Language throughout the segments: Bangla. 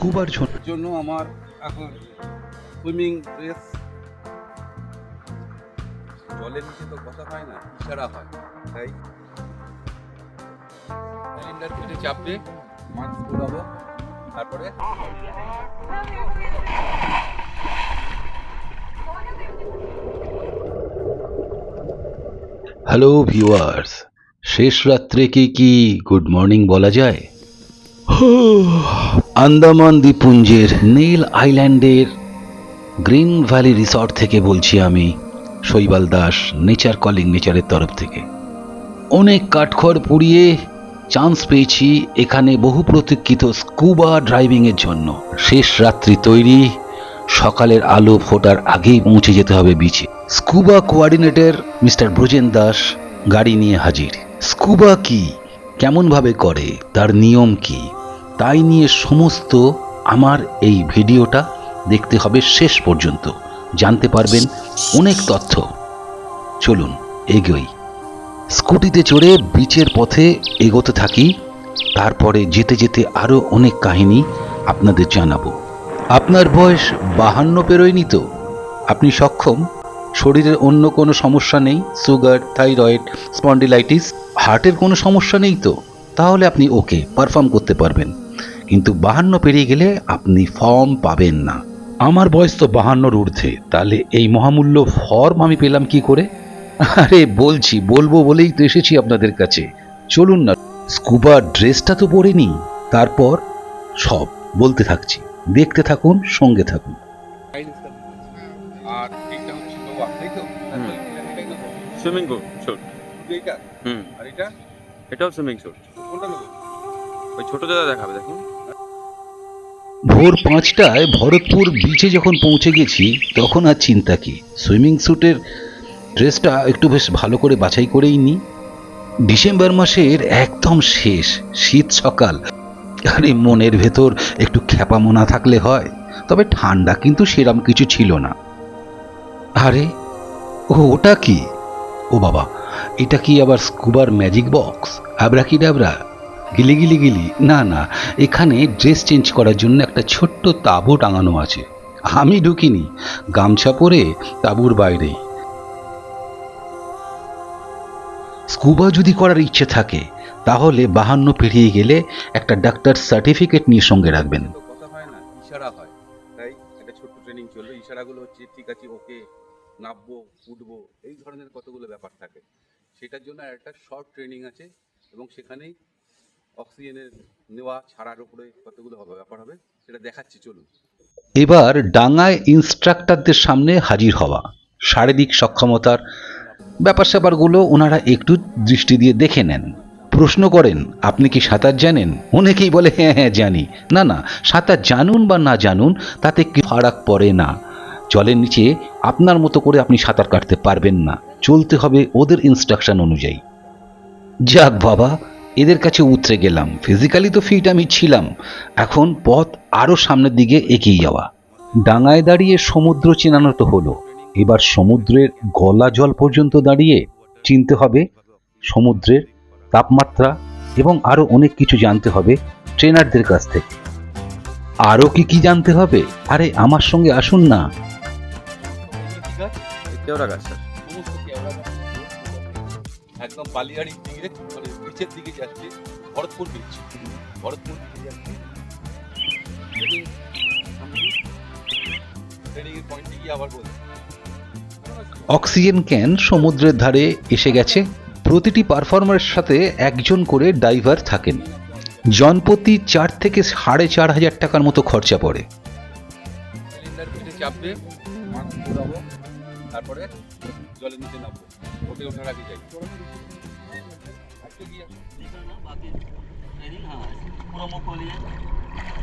স্কুবার জন্য জন্য আমার এখন সুইমিং ড্রেস। জলের নিচে তো কথা হয় না ইশারা হয় তাই সিলিন্ডার কেটে চাপবে মাছ ঘোরাবো তারপরে হ্যালো ভিউয়ার্স শেষ রাত্রে কি কি গুড মর্নিং বলা যায়? আন্দামান দ্বীপপুঞ্জের নীল আইল্যান্ডের গ্রিন ভ্যালি রিসর্ট থেকে বলছি আমি শৈবাল দাস, নেচার কলিং নেচারের তরফ থেকে। অনেক কাঠখড় পুড়িয়ে চান্স পেয়েছি এখানে বহু প্রতীক্ষিত স্কুবা ড্রাইভিংয়ের জন্য। শেষ রাত্রি তৈরি, সকালের আলো ফোটার আগেই পৌঁছে যেতে হবে বিচে। Scuba coordinator mister Brojen Das গাড়ি নিয়ে হাজির। স্কুবা কি? কেমনভাবে করে? তার নিয়ম কি? তাই নিয়ে সমস্ত আমার এই ভিডিওটা দেখতে হবে শেষ পর্যন্ত। জানতে পারবেন অনেক তথ্য। চলুন, এগোই। স্কুটিতে চড়ে বিচের পথে এগোতে থাকি, তারপরে যেতে যেতে আরও অনেক কাহিনী আপনাদের জানাব। আপনার বয়স বাহান্ন পেরোয়নি তো? আপনি সক্ষম? শরীরের অন্য কোনো সমস্যা নেই? সুগার, থাইরয়েড, স্পন্ডিলাইটিস, হার্টের কোনো সমস্যা নেই তো? তাহলে আপনি ওকে পারফর্ম করতে পারবেন। কিন্তু বাহান্ন পেরিয়ে গেলে আপনি ফর্ম পাবেন না। আমার বয়স তো বাহান্নর ঊর্ধ্বে তাহলে এই মহামূল্য ফর্ম আমি পেলাম কি করে? আরে বলছি বলব বলেই তো এসেছি আপনাদের কাছে। চলুন না স্কুবা ড্রেসটা তো পরে নি তারপর সব বলতে থাকছি। দেখতে থাকুন সঙ্গে থাকুন। আর এইটা হচ্ছে তো? হুম। তো? সুইমিং স্যুট এইটা? হুম। আর এটা? এটাও সুইমিং স্যুট কোনটা নেব ওই ছোট দাদা দেখাবে দেখুন। ভোর পাঁচটায় ভরতপুর বিচে যখন পৌঁছে গেছি, তখন আর চিন্তা কি? সুইমিং স্যুটের ড্রেসটা একটু বেশ ভালো করে বাছাই করেই নি। ডিসেম্বর মাসের একদম শেষ, শীত সকাল। আরে, মনের ভেতর একটু খ্যাপা মোনা থাকলে হয়, তবে ঠান্ডা কিন্তু সেরম কিছু ছিল না। আরে ও ওটা কি? ও বাবা, এটা কি আবার স্কুবার ম্যাজিক বক্স আবরা কি ডাবরা? গিলি গিলি গিলি। না না, এখানে ড্রেস চেঞ্জ করার জন্য একটা ছোট্ট তাঁবু টাঙানো আছে। আমি ঢুকিনি, গামছা পরে তাঁবুর বাইরেই স্কুবা যদি করার ইচ্ছে থাকে, তাহলে বাহান্ন পেরিয়ে গেলে একটা ডাক্তার সার্টিফিকেট নিয়ে সঙ্গে রাখবেন। ইশারা হয়। তাই একটা ছোট্ট ট্রেনিং চলল ইশারাগুলো হচ্ছে, ঠিক আছে, ওকে নামবো উঠবো। এই ধরনের কতগুলো ব্যাপার থাকে। সেটার জন্য একটা শর্ট ট্রেনিং আছে এবং সেখানেই অক্সিজেনের নেওয়া, ছাড়ার উপরে কতগুলো হবে, ব্যাপার হবে, সেটা দেখাচ্ছি, চলুন। এবার ডাঙায় ইনস্ট্রাক্টরদের সামনে হাজির হওয়া, শারীরিক সক্ষমতার ব্যাপার স্যাপারগুলো ওনারা একটু দৃষ্টি দিয়ে দেখে নেন। প্রশ্ন করেন, আপনি কি সাঁতার জানেন? অনেকেই বলে হ্যাঁ হ্যাঁ জানি। না না, সাঁতার জানুন বা না জানুন, তাতে কি ফারাক পড়ে না। জলের নিচে আপনার মতো করে আপনি সাঁতার কাটতে পারবেন না। চলতে হবে ওদের ইনস্ট্রাকশন অনুযায়ী। যাক বাবা এদের কাছে উতরে গেলাম। ফিজিক্যালি তো ফিট আমি ছিলাম। এখন পথ আরও সামনের দিকে এগিয়ে যাওয়া। ডাঙায় দাঁড়িয়ে সমুদ্র চেনানো তো হলো। এবার সমুদ্রের গলা জল পর্যন্ত দাঁড়িয়ে চিনতে হবে সমুদ্রের তাপমাত্রা এবং আরও অনেক কিছু জানতে হবে ট্রেনারদের কাছ থেকে। আরও কি কি জানতে হবে? আরে আমার সঙ্গে আসুন না। কেওড়া গাছ একদম দিকে বিচের দিকে যাচ্ছে ভরতপুর বিচ ভরতপুর দিকে যাচ্ছে। ট্রেনিং ট্রেনিং এর পয়েন্টে গিয়ে আবার বলছি। অক্সিজেন ক্যান সমুদ্রের ধারে এসে গেছে। প্রতিটি পারফর্মারের সাথে একজন করে ডাইভার থাকেন। জনপ্রতি চার থেকে সাড়ে চার হাজার টাকার মতো খরচা পড়ে। চাপবে তারপরে জলের নিচে নামবো। ওঠে ওঠার আগে যাই। আজকে গিয়ে আসো। बाकी ट्रेनिंग हाँ पूरा मुंह खोलिए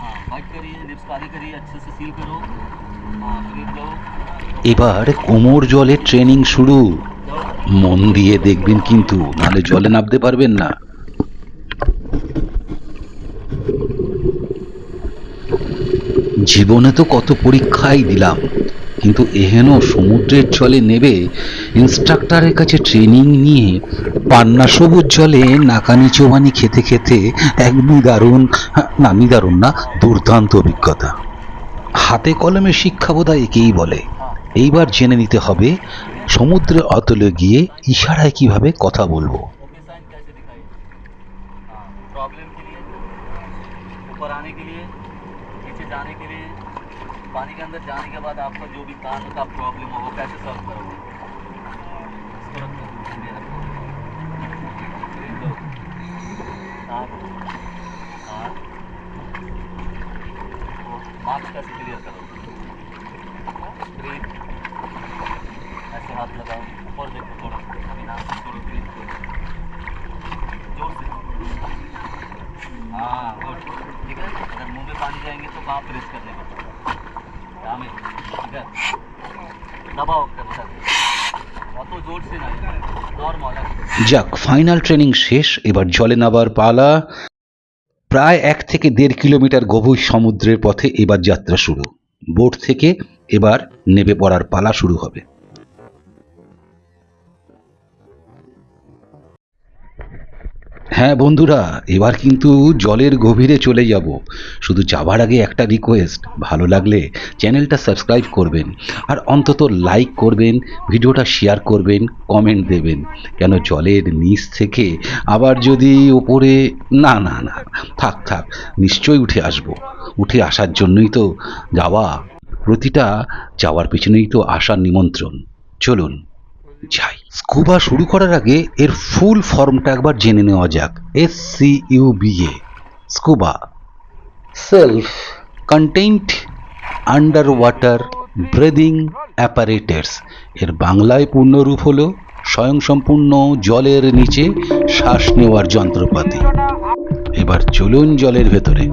हाँ वाइट करिए लिप्स को आगे करिए अच्छे से सील करो हाँ ब्रीथ लो এবার কোমর জলে ট্রেনিং শুরু মন দিয়ে দেখবেন কিন্তু নাহলে জলে নামতে পারবেন না জীবনে তো কত পরীক্ষাই দিলাম কিন্তু এহেন সমুদ্রের জলে নেবে ইনস্ট্রাক্টরের কাছে ট্রেনিং নিয়ে পান্না সবুজ জলে নাকানি চোবানি খেতে খেতে একদমই দারুণ হ্যাঁ, না দারুণ না দুর্দান্ত অভিজ্ঞতা। হাতে কলমে শিক্ষা বোধহয় একেই বলে। এইবার জেনে নিতে হবে সমুদ্রের অতলে গিয়ে ইশারায় কীভাবে কথা বলব। अंदर जाने के बाद आपका जो भी कान का प्रॉब्लम हो, वो कैसे सॉल्व करोगे? हाथ लगाओ। ऊपर देखो थोड़ा। ज़ोर से। हाँ गुड ठीक है। अगर मुँह में पानी जाएँगे तो कहाँ प्रेस करने का? ঠিক আছে দাবাও যাক ফাইনাল ট্রেনিং শেষ, এবার জলে নাবার পালা। প্রায় এক থেকে দেড় কিলোমিটার গভীর সমুদ্রের পথে এবার যাত্রা শুরু। বোট থেকে এবার নেবে পড়ার পালা শুরু হবে। হ্যাঁ বন্ধুরা, এবার কিন্তু জলের গভীরে চলে যাব। শুধু যাবার আগে একটা রিকোয়েস্ট ভালো লাগলে চ্যানেলটা সাবস্ক্রাইব করবেন আর অন্তত লাইক করবেন, ভিডিওটা শেয়ার করবেন কমেন্ট দেবেন। কেন জলের নিচ থেকে আবার যদি ওপরে, না না না, থাক থাক, নিশ্চয়ই উঠে আসব। উঠে আসার জন্যই তো যাওয়া। প্রতিটা যাওয়ার পিছনেই তো আসার নিমন্ত্রণ। চলুন, যাই। স্কুবা শুরু করার আগে এর ফুল ফর্মটা একবার জেনে নেওয়া যাক। S C U B A scuba. Self content underwater breathing apparatus এর বাংলায় পূর্ণরূপ হলো স্বয়ংসম্পূর্ণ জলের নিচে শ্বাস নেওয়ার যন্ত্রপাতি। এবার চলুন জলের ভেতরে।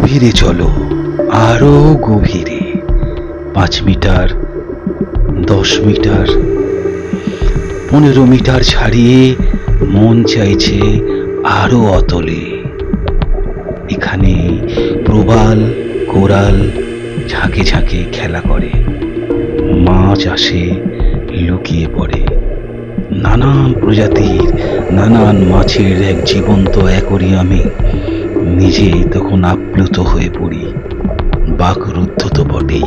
গভীরে চলো, আরও গভীরে। পাঁচ মিটার, দশ মিটার, পনেরো মিটার ছাড়িয়ে মন চাইছে আরও অতলে। এখানে প্রবাল, কোরাল ঝাঁকে ঝাঁকে খেলা করে। মাছ আসে, লুকিয়ে পড়ে। নানান প্রজাতির, নানান মাছের এক জীবন্ত অ্যাকোরিয়ামে নিজে তখন আপ্লুত হয়ে পড়ি। বাকরুদ্ধ তো বটেই।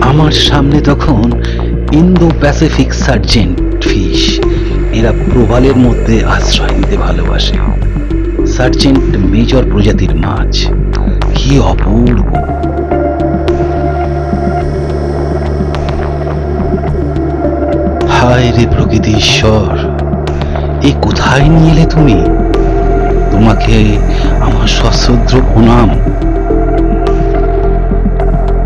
আমার সামনে তখন ইন্দো প্যাসিফিক সার্জেন্ট ফিশ এরা প্রবালের মধ্যে আশ্রয় নিতে ভালোবাসে। সার্জেন্ট মেজর প্রজাতির মাছ। কি অপূর্ব। হায় রে প্রকৃতি ঈশ্বর, এ কোথায় নিয়ে এলে তুমি? তোমাকে আমার সশ্রদ্র প্রণাম।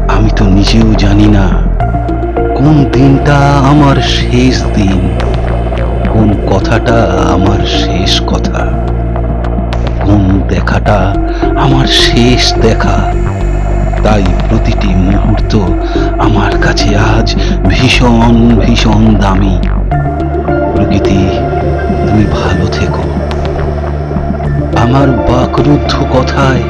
আমি তো নিজেও জানি না কোন দিনটা আমার শেষ দিন? কোন কথাটা আমার শেষ কথা? কোন দেখাটা আমার শেষ দেখা? তাই প্রতিটি মুহূর্ত আমার কাছে আজ ভীষণ ভীষণ দামি। প্রকৃতি, তুমি ভালো থেকো। আমার বাকরুদ্ধ কথায়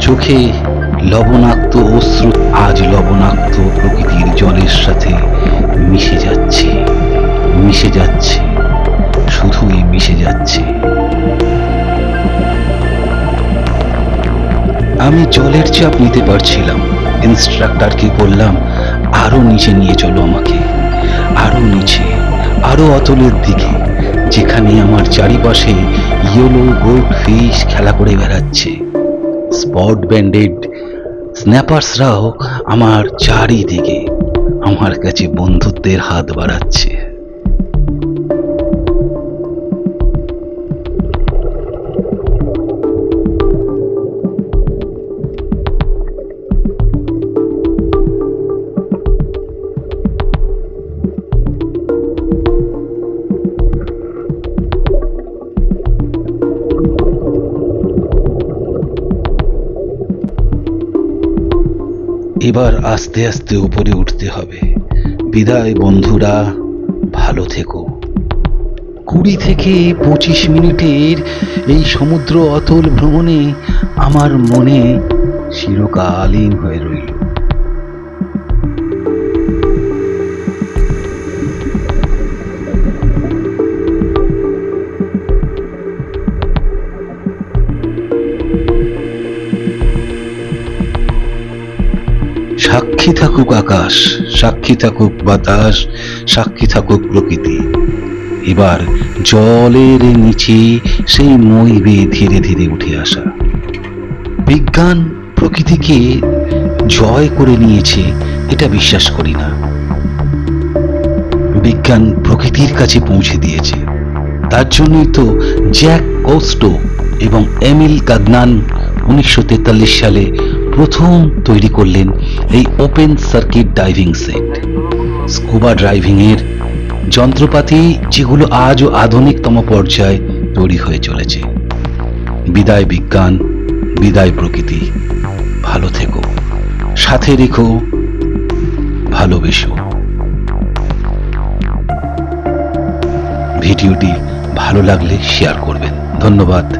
চোখে লবণাক্ত অশ্রু আজ লবণাক্ত প্রকৃতির জলের সাথে মিশে যাচ্ছে মিশে যাচ্ছে, শুধুই মিশে যাচ্ছে। আমি জলের চাপ নিতে পারছিলাম, ইনস্ট্রাক্টরকে বললাম, আরও নিচে নিয়ে চলো আমাকে, আরও নিচে, আরও অতলের দিকে, যেখানে আমার চারিপাশে ইয়েলো গোল্ড ফিশ খেলা করে বেড়াচ্ছে। স্পট ব্যান্ডেড স্ন্যাপার্সরাও আমার চারিদিকে আমার কাছে বন্ধুত্বের হাত বাড়াচ্ছে। এবার আস্তে আস্তে উপরে উঠতে হবে। বিদায় বন্ধুরা, ভালো থেকো। কুড়ি থেকে পঁচিশ মিনিটের এই সমুদ্র অতল ভ্রমণে আমার মনে চিরকালীন হয়ে রইল। সাক্ষী থাকুক আকাশ, সাক্ষী থাকুক বাতাস, সাক্ষী থাকুক প্রকৃতি। এবার জলের নিচে সেই মই বেয়ে ধীরে ধীরে উঠে আসা। বিজ্ঞান প্রকৃতিকে জয় করে নিয়েছে, এটা বিশ্বাস করি না। বিজ্ঞান প্রকৃতির কাছে পৌঁছে দিয়েছে। তার জন্যই তো জ্যাক কৌস্টো এবং এমিল কাগনান উনিশশো সালে প্রথম তৈরি করলেন এই open circuit diving set scuba driving এর যন্ত্রপাতি যেগুলো আজও আধুনিকতম পর্যায়ে তৈরি হয়ে চলেছে। বিদায় বিজ্ঞান, বিদায় প্রকৃতি, ভালো থেকো, সাথে রেখো, ভালোবেসো। ভিডিওটি ভালো লাগলে শেয়ার করবেন। ধন্যবাদ।